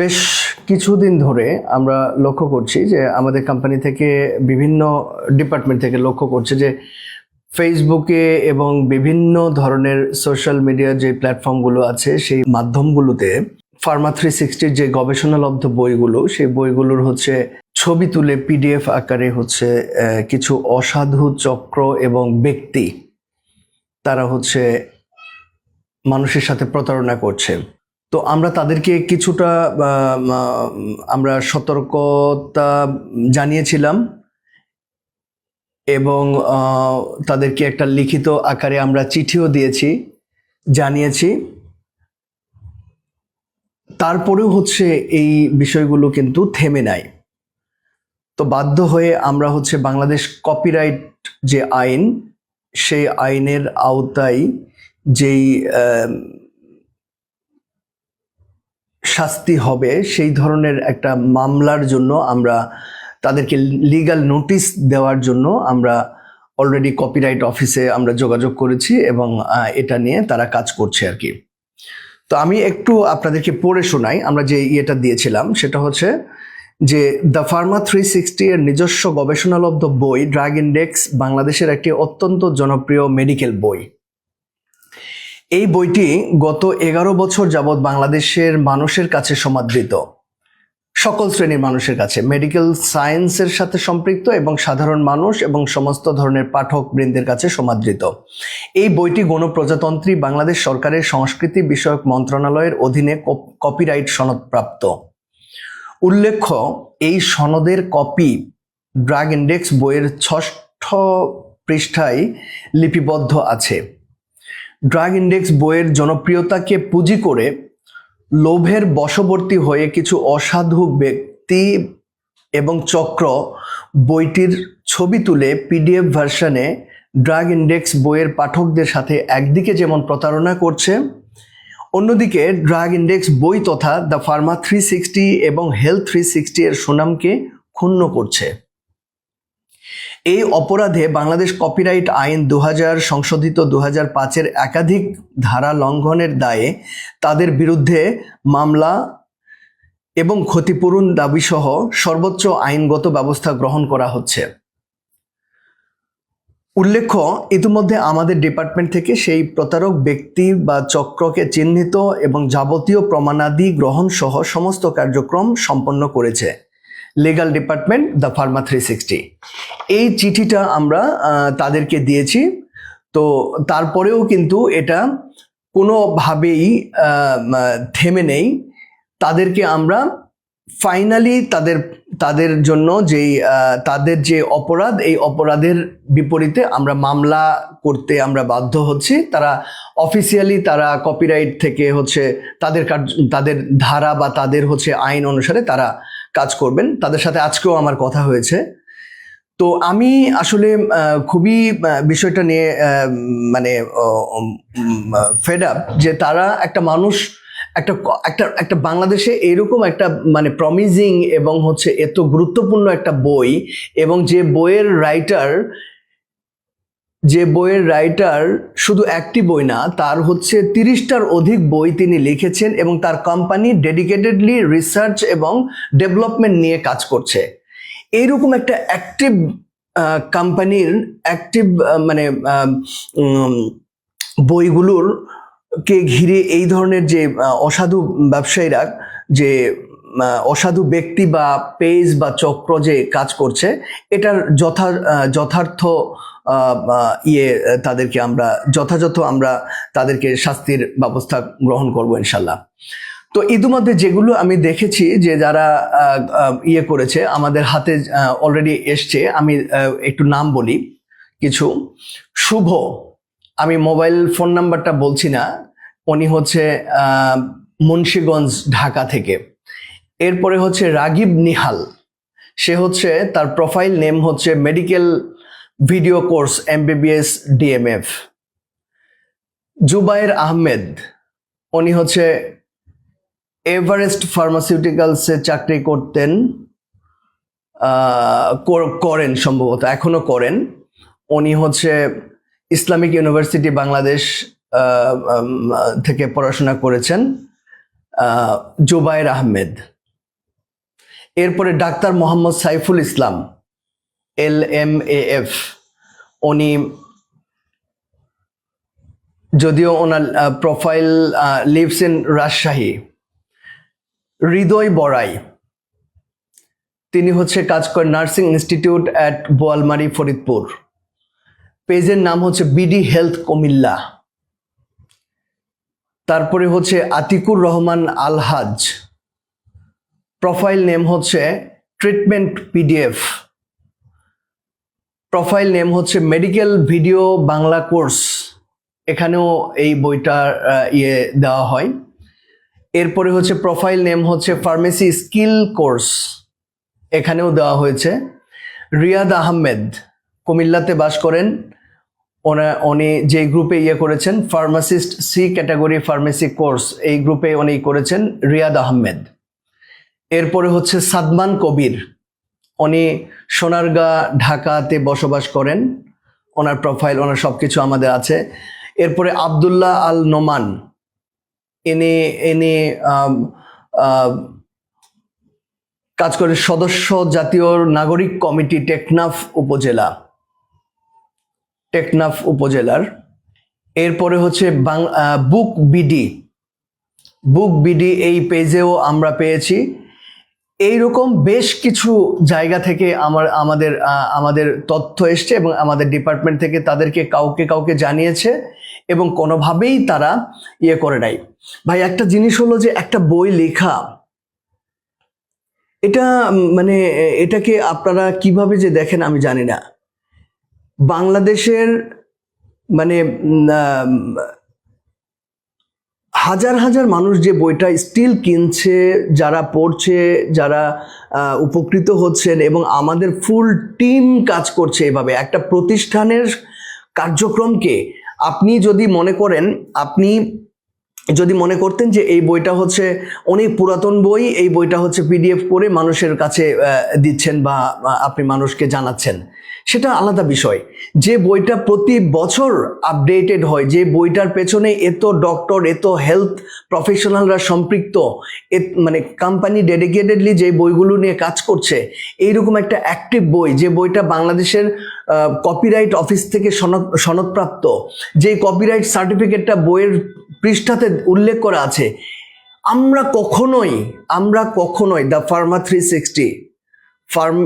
বেশ কিছুদিন ধরে আমরা লক্ষ্য করছি যে আমাদের কোম্পানি থেকে বিভিন্ন ডিপার্টমেন্ট থেকে লক্ষ্য করছে যে ফেসবুকে এবং বিভিন্ন ধরনের সোশ্যাল মিডিয়ার যে প্ল্যাটফর্মগুলো আছে, সেই মাধ্যমগুলোতে ফার্মা থ্রি সিক্সটির যে গবেষণালব্ধ বইগুলো, সেই বইগুলোর হচ্ছে ছবি তুলে পিডিএফ আকারে হচ্ছে কিছু অসাধু চক্র এবং ব্যক্তি তারা হচ্ছে মানুষের সাথে প্রতারণা করছে। তো আমরা তাদেরকে কিছুটা আমরা সতর্কতা জানিয়েছিলাম এবং তাদেরকে একটা লিখিত আকারে আমরা চিঠিও দিয়েছি, জানিয়েছি। তারপরেও হচ্ছে এই বিষয়গুলো কিন্তু থেমে নাই। তো বাধ্য হয়ে আমরা হচ্ছে বাংলাদেশ কপিরাইট যে আইন, সেই আইনের আওতায় যেই শাস্তি হবে, সেই ধরনের একটা মামলার জন্য আমরা তাদেরকে লিগ্যাল নোটিশ দেওয়ার জন্য আমরা অলরেডি কপিরাইট অফিসে আমরা যোগাযোগ করেছি এবং এটা নিয়ে তারা কাজ করছে আর কি। তো আমি একটু আপনাদেরকে পড়ে শোনাই, আমরা যে ইয়েটা দিয়েছিলাম সেটা হচ্ছে যে দ্য ফার্মা থ্রি সিক্সটি এর নিজস্ব গবেষণালব্ধ বই ড্রাগ ইন্ডেক্স বাংলাদেশের একটি অত্যন্ত জনপ্রিয় মেডিকেল বই। এই বইটি গত এগারো বছর যাবৎ বাংলাদেশের মানুষের কাছে সমাদৃত। সকল শ্রেণির মানুষের কাছে। মেডিকেল সায়েন্সের সাথে সম্পৃক্ত এবং সাধারণ মানুষ এবং সমস্ত ধরনের পাঠক বৃন্দের কাছে সমাদৃত। এই বইটি গণপ্রজাতন্ত্রী বাংলাদেশ সরকারের সংস্কৃতি বিষয়ক মন্ত্রণালয়ের অধীনে কপ- কপিরাইট সনদপ্রাপ্ত। উল্লেখ্য, এই সনদের কপি ড্রাগ ইন্ডেক্স বইয়ের ষষ্ঠ পৃষ্ঠায় লিপিবদ্ধ আছে। ড্রাগ ইন্ডেক্স বইয়ের জনপ্রিয়তাকে পুঁজি করে লোভের বশবর্তী হয়ে কিছু অসাধু ব্যক্তি এবং চক্র বইটির ছবি তুলে পিডিএফ ভার্সনে ড্রাগ ইন্ডেক্স বইয়ের পাঠকদের সাথে একদিকে যেমন প্রতারণা করছে, অন্যদিকে ড্রাগ ইন্ডেক্স বই তথা দ্য ফার্মা থ্রি সিক্সটি এবং হেলথ থ্রি সিক্সটি এর সুনামকে ক্ষুণ্ণ করছে। এই অপরাধে বাংলাদেশ কপিরাইট আইন দু হাজার সংশোধিত দু হাজার পাঁচের একাধিক ধারা লঙ্ঘনের দায়ে তাদের বিরুদ্ধে মামলা এবং ক্ষতিপূরণ দাবিসহ সর্বোচ্চ আইনগত ব্যবস্থা গ্রহণ করা হচ্ছে। উল্লেখ্য, ইতিমধ্যে আমাদের ডিপার্টমেন্ট থেকে সেই প্রতারক ব্যক্তি বা চক্রকে চিহ্নিত এবং যাবতীয় প্রমাণাদি গ্রহণ সহ সমস্ত কার্যক্রম সম্পন্ন করেছে। Legal department the pharma three sixty এই চিঠিটা আমরা তাদেরকে দিয়েছি। তো তারপরেও কিন্তু এটা কোনোভাবেই থেমে নেই। তাদেরকে আমরা ফাইনালি তাদের তাদের জন্য যেই তাদের যে অপরাধ, এই অপরাধের বিপরীতে আমরা মামলা করতে আমরা বাধ্য হচ্ছি। তারা অফিসিয়ালি তারা কপিরাইট থেকে হচ্ছে তাদের তাদের ধারা বা তাদের হচ্ছে আইন অনুসারে তারা কাজ করবেন। তাদের সাথে আজকেও আমার কথা হয়েছে। তো আমি আসলে খুবই বিষয়টা নিয়ে মানে ফেড আপ যে তারা একটা মানুষ, একটা একটা একটা বাংলাদেশে এরকম একটা মানে প্রমিজিং এবং হচ্ছে এত গুরুত্বপূর্ণ একটা বই এবং যে বইয়ের রাইটার যে বইয়ের রাইটার শুধু একটি বই না, তার হচ্ছে তিরিশটার অধিক বই তিনি লিখেছেন এবং তার কোম্পানি ডেডিকেটেডলি রিসার্চ এবং ডেভেলপমেন্ট নিয়ে কাজ করছে। এইরকম একটা অ্যাক্টিভ কোম্পানির অ্যাক্টিভ মানে বইগুলোর কে ঘিরে এই ধরনের যে অসাধু ব্যবসায়ীরা যে অসাধু ব্যক্তি বা পেজ বা চক্র যে কাজ করছে, এটার যথা যথার্থ ইয়ে তাদেরকে আমরা, যথাযথ আমরা তাদেরকে শাস্তির ব্যবস্থা গ্রহণ করব ইনশাল্লাহ। তো ইতিমধ্যে যেগুলো আমি দেখেছি যে যারা ইয়ে করেছে, আমাদের হাতে অলরেডি এসছে, আমি একটু নাম বলি। কিছু, শুভ, আমি মোবাইল ফোন নাম্বারটা বলছি না, উনি হচ্ছে মুন্সীগঞ্জ, ঢাকা থেকে। এরপরে হচ্ছে রাগিব নিহাল। সে হচ্ছে তার প্রোফাইল নেম হচ্ছে medical video course MBBS DMF Zubair Ahmed, উনি হচ্ছে এভারেস্ট ফার্মাসিউটিক্যালসে চাকরি করতেন করেন সম্ভবত, এখনও করেন। উনি হচ্ছে ইসলামিক ইউনিভার্সিটি বাংলাদেশ থেকে পড়াশোনা করেছেন জুবায়ের আহমেদ। এরপরে doctor Mohammad Saiful Islam, L M A F. উনি যদিও ওনার profile lives in Rajshahi Hridoy Borai. তিনি হচ্ছে কাজ করেন nursing institute at Boalmari, Faridpur. পেজের নাম হচ্ছে বিডি হেলথ কুমিল্লা। তারপরে হচ্ছে আতিকুর রহমান আলহাজ। প্রোফাইল নেম হচ্ছে ট্রিটমেন্ট পিডিএফ প্রোফাইল নেম হচ্ছে মেডিকেল ভিডিও বাংলা কোর্স এখানেও এই বইটার ইয়ে দেওয়া হয়। এরপরে হচ্ছে প্রোফাইল নেম হচ্ছে ফার্মেসি স্কিল কোর্স এখানেও দেওয়া হয়েছে। রিয়াদ আহমেদ কুমিল্লাতে বাস করেন। ওনা, উনি যে গ্রুপে ইয়ে করেছেন pharmacist C category pharmacy course এই গ্রুপে উনি করেছেন রিয়াদ আহমেদ। এরপরে হচ্ছে সাদমান কবির। উনি সোনারগাঁ ঢাকাতে বসবাস করেন। ওনার প্রোফাইল ওনার সব কিছু আমাদের আছে। এরপরে আবদুল্লাহ আল নোমান। আম, আহ, কাজ করে সদস্য জাতীয় নাগরিক কমিটি টেকনাফ উপজেলা। টেকনাফ উপজেলার। এরপরে হচ্ছে বুক বিডি। বুক বিডি এই পেজেও আমরা পেয়েছি। এইরকম বেশ কিছু জায়গা থেকে আমার, আমাদের আমাদের তথ্য এসছে এবং আমাদের ডিপার্টমেন্ট থেকে তাদেরকে কাউকে কাউকে জানিয়েছে এবং কোনোভাবেই তারা ইয়ে করে নাই। ভাই, একটা জিনিস হলো যে একটা বই লেখা, এটা মানে এটাকে আপনারা কীভাবে যে দেখেন আমি জানি না। বাংলাদেশের মানে হাজার হাজার মানুষ যে বইটা স্টিল কিনছে, যারা পড়ছে, যারা উপকৃত হচ্ছেন এবং আমাদের ফুল টিম কাজ করছে এভাবে। একটা প্রতিষ্ঠানের কার্যক্রমকে আপনি যদি মনে করেন, আপনি যদি মনে করতেন যে এই বইটা হচ্ছে অনেক পুরাতন বই, এই বইটা হচ্ছে পিডিএফ করে মানুষের কাছে দিচ্ছেন বা আপনি মানুষকে জানাচ্ছেন। সেটা আলাদা বিষয়। যে বইটা প্রতি বছর আপডেটেড হয়, যে বইটার পেছনে এত ডক্টর এত হেলথ প্রফেশনালরা সম্পৃক্ত মানে কোম্পানি ডেডিকেটেডলি যে বইগুলো নিয়ে কাজ করছে, এইরকম একটা অ্যাক্টিভ বই, যে বইটা বাংলাদেশের কপিরাইট অফিস থেকে সনদ, সনদপ্রাপ্ত। যে কপিরাইট সার্টিফিকেটটা বইয়ের পৃষ্ঠাতে উল্লেখ করা আছে, আমরা কখনোই আমরা কখনোই the pharma three sixty pharm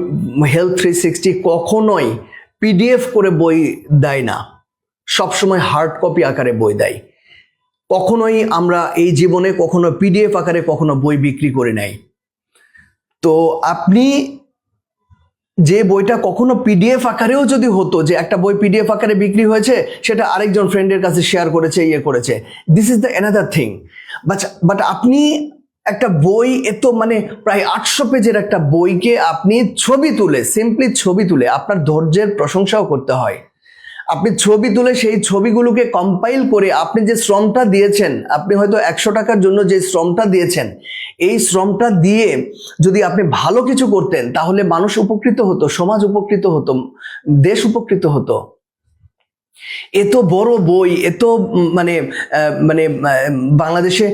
health three sixty কখনোই পিডিএফ করে বই দেয় না। সবসময় হার্ড কপি আকারে বই দেয়। কখনোই আমরা এই জীবনে কখনো পিডিএফ আকারে কখনো বই বিক্রি করে নাই। তো আপনি যে বইটা কখনো পিডিএফ আকারেও যদি হতো, যে একটা বই পিডিএফ আকারে বিক্রি হয়েছে, সেটা আরেকজন ফ্রেন্ডের কাছে শেয়ার করেছে ইয়ে করেছে। This is the another thing but but আপনি একটা বই, এত মানে প্রায় আটশো পেজের একটা বইকে আপনি ছবি তুলে সিম্পলি ছবি তুলে আপনার ধৈর্যের প্রশংসাও করতে হয়। আপনি ছবি তুলে সেই ছবিগুলোকে কম্পাইল করে আপনি যে শ্রমটা দিয়েছেন, আপনি হয়তো একশো টাকার জন্য যে শ্রমটা দিয়েছেন, এই শ্রমটা দিয়ে যদি আপনি ভালো কিছু করতেন, তাহলে মানুষ উপকৃত হতো, সমাজ উপকৃত হতো, দেশ উপকৃত হতো। এত বড় বই এত মানে মানে বাংলাদেশে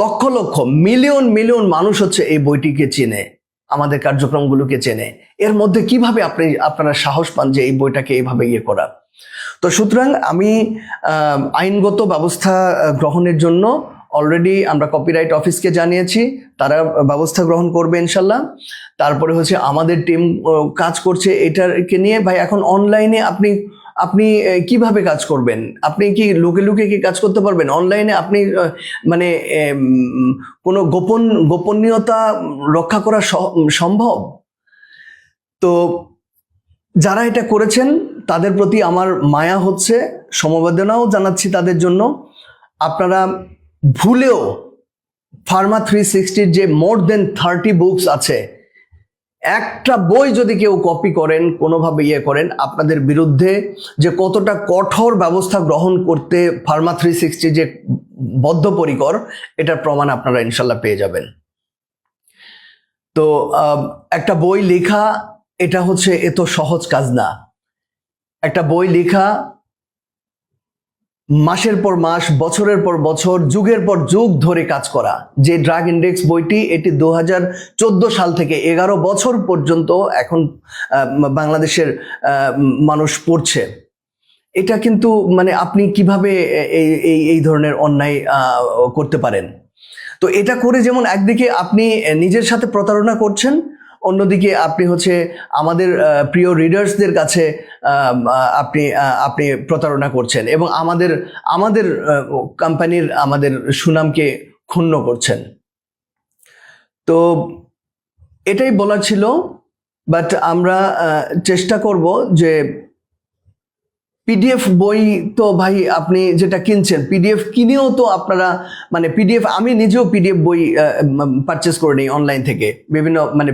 লক্ষ লক্ষ, মিলিয়ন মিলিয়ন মানুষ হচ্ছে এই বইটিকে চেনে। আমাদের কার্যক্রমগুলোকে চেনে। এর মধ্যে কীভাবে আপনি, আপনারা সাহস পান যে এই বইটাকে এইভাবে ইয়ে করা তো সুতরাং আমি আইনগত ব্যবস্থা গ্রহণের জন্য অলরেডি আমরা কপিরাইট অফিসকে জানিয়েছি। তারা ব্যবস্থা গ্রহণ করবে ইনশাল্লাহ তারপরে হচ্ছে আমাদের টিম কাজ করছে এটাকে নিয়ে। ভাই, এখন অনলাইনে আপনি আপনি কীভাবে কাজ করবেন? আপনি কি লুকে লুকে কি কাজ করতে পারবেন? অনলাইনে আপনি মানে কোনো গোপন, গোপনীয়তা রক্ষা করা সম্ভব? তো যারা এটা করেছেন, তাদের প্রতি আমার মায়া হচ্ছে, সমবেদনাও জানাচ্ছি তাদের জন্য। আপনারা ভুলেও ফার্মা থ্রি সিক্সটির যে মোর দেন থার্টি বুকস আছে একটা বই যদি কেউ কপি করেন, কোনোভাবে ইয়ে করেন, আপনাদের বিরুদ্ধে যে কতটা কঠোর ব্যবস্থা গ্রহণ করতে ফার্মা থ্রি সিক্সটি যে বদ্ধপরিকর, এটার প্রমাণ আপনারা ইনশাল্লাহ পেয়ে যাবেন। তো একটা বই লেখা, এটা হচ্ছে এত সহজ কাজ না। একটা বই লেখা মাসের পর মাস, বছরের পর বছর, যুগের পর যুগ ধরে কাজ করা। যে ড্রাগ ইন্ডেক্স বইটি, এটি দু হাজার চোদ্দ সাল থেকে এগারো বছর পর্যন্ত এখন বাংলাদেশের মানুষ পড়ছে। এটা কিন্তু মানে আপনি কীভাবে এই এই এই ধরনের অন্যায় করতে পারেন? তো এটা করে যেমন একদিকে আপনি নিজের সাথে প্রতারণা করছেন অন্যদিকে আপনি হচ্ছে আমাদের প্রিয় রিডার্সদের কাছে আপনি আপনি প্রতারণা করছেন এবং আমাদের আমাদের কোম্পানির আমাদের সুনামকে ক্ষুণ্ণ করছেন। তো এটাই বলার ছিল বাট আমরা চেষ্টা করব যে পিডিএফ বই তো ভাই আপনি যেটা কিনছেন পিডিএফ কিনেও তো আপনারা মানে পিডিএফ আমি নিজেও পিডিএফ বই পারচেস করে নিই অনলাইন থেকে। বিভিন্ন মানে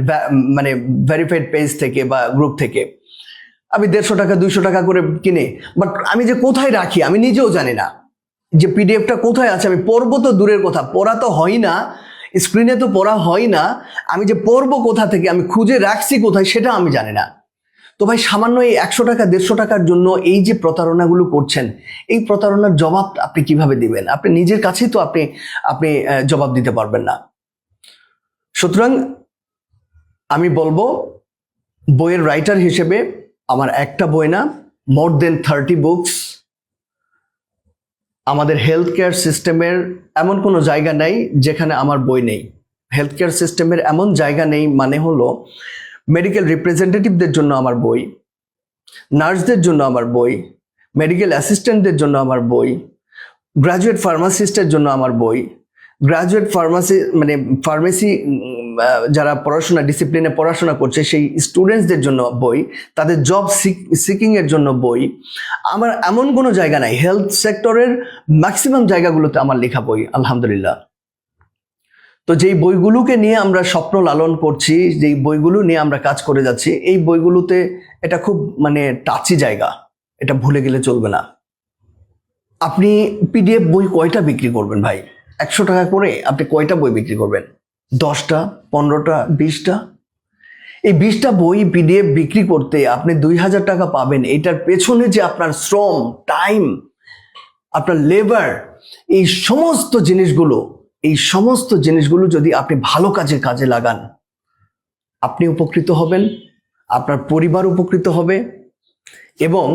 মানে ভেরিফাইড পেজ থেকে বা গ্রুপ থেকে। আমি দেড়শো টাকা, দুইশো টাকা করে কিনে। বাট আমি যে কোথায় রাখি, আমি নিজেও জানি না। যে পিডিএফটা কোথায় আছে, আমি পড়ব তো দূরের কথা, পড়া তো হয় না স্ক্রিনে তো পড়া হয় না। আমি যে পড়ব কোথা থেকে, আমি খুঁজে রাখছি কোথায়, সেটা আমি জানি না। তো ভাই, সামান্য এই একশো টাকা, দেড়শো টাকার জন্য এই যে প্রতারণাগুলো করছেন, এই প্রতারণার জবাব আপনি কীভাবে দিবেন? আপনি নিজের কাছেই তো আপনি আপনি জবাব দিতে পারবেন না। সুতরাং আমি বলব, বইয়ের রাইটার হিসেবে আমার একটা বই না মোর দেন থার্টি বুকস আমাদের হেলথ কেয়ার সিস্টেমের এমন কোনো জায়গা নেই যেখানে আমার বই নেই। হেলথ কেয়ার সিস্টেমের এমন জায়গা নেই মানে হলো মেডিকেল রিপ্রেজেন্টেটিভদের জন্য আমার বই, নার্সদের জন্য আমার বই মেডিকেল অ্যাসিস্ট্যান্টদের জন্য আমার বই গ্রাজুয়েট ফার্মাসিস্টের জন্য আমার বই গ্রাজুয়েট ফার্মাসি মানে ফার্মেসি যারা পড়াশোনা ডিসিপ্লিনে পড়াশোনা করছে, সেই স্টুডেন্টসদের জন্য বই, তাদের জব সিকিং এর জন্য বই। আমার এমন কোনো জায়গা নাই হেলথ সেক্টরের ম্যাক্সিমাম জায়গাগুলোতে আমার লেখা বই, আলহামদুলিল্লাহ। তো যেই বইগুলোকে নিয়ে আমরা স্বপ্ন লালন করছি, যেই বইগুলো নিয়ে আমরা কাজ করে যাচ্ছি, এই বইগুলোতে এটা খুব মানে টাচি জায়গা। এটা ভুলে গেলে চলবে না। আপনি পিডিএফ বই কয়টা বিক্রি করবেন ভাই? একশো টাকা করে আপনি কয়টা বই বিক্রি করবেন? দশটা, পনেরোটা, বিশটা? এই বিশটা বই পিডিএফ বিক্রি করতে আপনি দুই হাজার টাকা পাবেন। এটার পেছনে যে আপনার শ্রম টাইম আপনার লেবার এই সমস্ত জিনিসগুলো এই সমস্ত জিনিসগুলো যদি আপনি ভালো কাজে কাজে লাগান, আপনি উপকৃত হবেন, আপনার পরিবার উপকৃত হবে এবং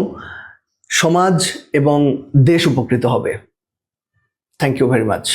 সমাজ এবং দেশ উপকৃত হবে। Thank you very much